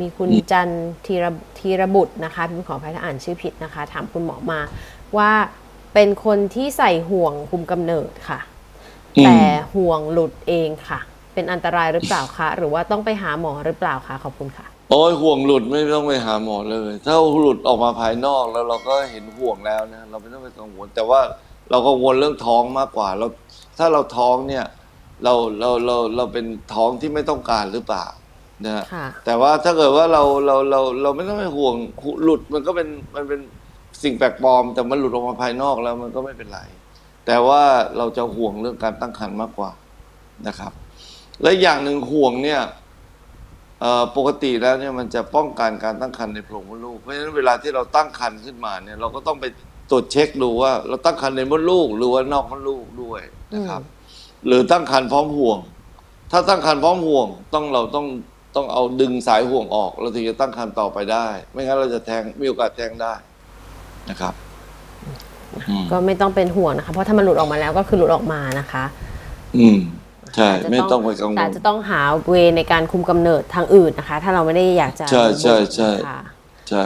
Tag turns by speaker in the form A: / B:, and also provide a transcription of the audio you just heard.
A: มีคุณจันทีระทีระบุตรนะคะพิมพ์ขออภัยถ้าอ่านชื่อผิดนะคะ ถามคุณหมอมาว่าเป็นคนที่ใส่ห่วงคุมกำเนิดค่ะ
B: อืม
A: แต่ห่วงหลุดเองค่ะ เป็นอันตรายหรือเปล่าคะ หรือว่าต้องไปหาหมอหรือเปล่าคะขอบคุณค่ะ
B: โอ้ยห่วงหลุดไม่ต้องไปหาหมอเลย ถ้าหลุดออกมาภายนอกแล้วเราก็เห็นห่วงแล้วนะเราไม่ต้องไปกังวล แต่ว่าเรากังวลเรื่องท้องมากกว่าเราถ้าเราท้องเนี่ยเราเราเราเราเป็นท้องที่ไม่ต้องการหรือเปล่า นะฮะ
A: ค่ะ
B: แต่ว่าถ้าเกิดว่าเราเราเราเราไม่ต้องไปห่วงหลุดมันก็เป็นมันเป็นสิ่งแปลกปลอม แต่มันหลุดออกมาภายนอกแล้วมันก็ไม่เป็นไร แต่ว่าเราจะห่วงเรื่องการตั้งครรภ์มากกว่านะครับ และอย่างหนึ่งห่วงเนี่ยเอ่อปกติแล้วเนี่ยมันจะป้องกันการตั้งครรภ์ในโพรงมดลูกเพราะฉะนั้นเวลาที่เราตั้งครรภ์ขึ้นมาเนี่ยเราก็ต้องไปตรวจเช็คดูว่า เราตั้งครรภ์ในมดลูก หรือว่านอกมดลูกด้วยนะครับ หรือตั้งครรภ์พร้อมห่วง ถ้าตั้งครรภ์พร้อมห่วงต้องเราต้อง ต้องเอาดึงสายห่วงออกเราถึงจะตั้งครรภ์ต่อไปได้ ไม่งั้นเราจะแทงมีโอกาสแทงได้นะครับอืม
A: ก็ไม่ต้องเป็นห่วงนะคะ เพราะถ้ามันหลุดออกมาแล้วก็คือหลุดออกมานะคะ
B: อืม ใช่า
A: จจะ
B: ไม่ต้องไปกังว
A: แต่
B: ล
A: จะต้องหาเวในการคุมกำเนิดทางอื่นนะคะ ถ้าเราไม่ได้อยากจะ
B: ใช่ใช่ใช่
A: ค่ะ
B: ใช่